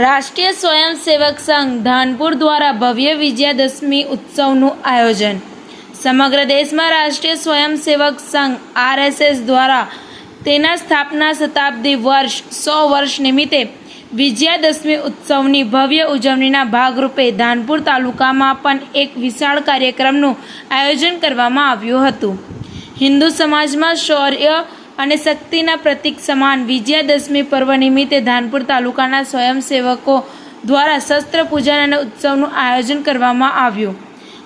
રાષ્ટ્રીય સ્વયંસેવક સંઘ ધાનપુર દ્વારા ભવ્ય વિજયાદશમી ઉત્સવનું આયોજન. સમગ્ર દેશમાં રાષ્ટ્રીય સ્વયંસેવક સંઘ આરએસએસ દ્વારા તેના સ્થાપના શતાબ્દી વર્ષ, સો વર્ષ નિમિત્તે વિજયાદશમી ઉત્સવની ભવ્ય ઉજવણીના ભાગરૂપે ધાનપુર તાલુકામાં પણ એક વિશાળ કાર્યક્રમનું આયોજન કરવામાં આવ્યું હતું. હિન્દુ સમાજમાં શૌર્ય અને શક્તિના પ્રતીક સમાન વિજયાદશમી પર્વ નિમિત્તે ધાનપુર તાલુકાના સ્વયંસેવકો દ્વારા શસ્ત્ર પૂજન અને ઉત્સવનું આયોજન કરવામાં આવ્યું.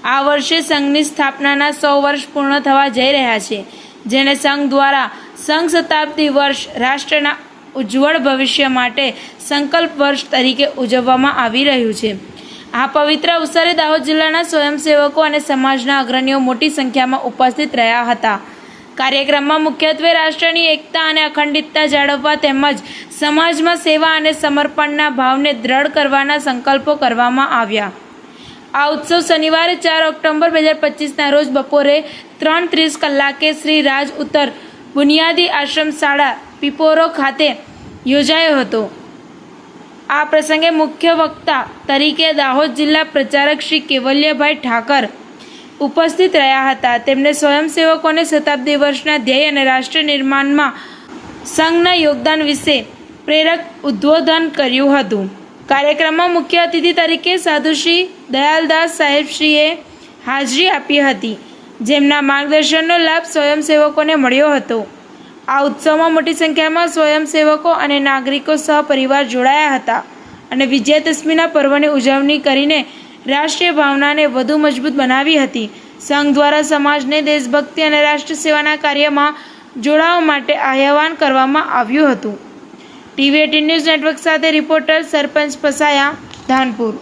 આ વર્ષે સંઘની સ્થાપનાના સો વર્ષ પૂર્ણ થવા જઈ રહ્યા છે, જેને સંઘ દ્વારા સંઘ શતાબ્દી વર્ષ રાષ્ટ્રના ઉજ્જવળ ભવિષ્ય માટે સંકલ્પ વર્ષ તરીકે ઉજવવામાં આવી રહ્યું છે. આ પવિત્ર અવસરે દાહોદ જિલ્લાના સ્વયંસેવકો અને સમાજના અગ્રણીઓ મોટી સંખ્યામાં ઉપસ્થિત રહ્યા હતા. કાર્યક્રમમાં મુખ્યત્વે રાષ્ટ્રની એકતા અને અખંડિતતા જાળવવા તેમજ સમાજમાં સેવા અને સમર્પણના ભાવને દ્રઢ કરવાના સંકલ્પો કરવામાં આવ્યા. આ ઉત્સવ શનિવારે ચાર ઓક્ટોબર બે હજાર પચીસના રોજ બપોરે ત્રણ ત્રીસ કલાકે શ્રી રાજ ઉત્તર બુનિયાદી આશ્રમ શાળા પીપોરો ખાતે યોજાયો હતો. આ પ્રસંગે મુખ્ય વક્તા તરીકે દાહોદ જિલ્લા પ્રચારક શ્રી કેવલ્યભાઈ ઠાકર ઉપસ્થિત રહ્યા હતા. તેમણે સ્વયંસેવકોને શતાબ્દી વર્ષના ધ્યેય અને રાષ્ટ્ર નિર્માણમાં સંઘના યોગદાન વિશે પ્રેરક ઉદ્બોધન કર્યું હતું. કાર્યક્રમમાં મુખ્ય અતિથિ તરીકે સાધુશ્રી દયાલદાસ સાહેબશ્રીએ હાજરી આપી હતી, જેમના માર્ગદર્શનનો લાભ સ્વયંસેવકોને મળ્યો હતો. આ ઉત્સવમાં મોટી સંખ્યામાં સ્વયંસેવકો અને નાગરિકો સહપરિવાર જોડાયા હતા અને વિજયાદશમીના પર્વની ઉજવણી કરીને રાષ્ટ્રીય ભાવનાને વધુ મજબૂત બનાવી હતી. સંઘ દ્વારા સમાજને દેશભક્તિ અને રાષ્ટ્ર સેવાના કાર્યમાં જોડાવા માટે આહ્વાન કરવામાં આવ્યું હતું. ટીવી એટીન ન્યૂઝ નેટવર્ક સાથે રિપોર્ટર સરપંચ પસાયા, ધાનપુર.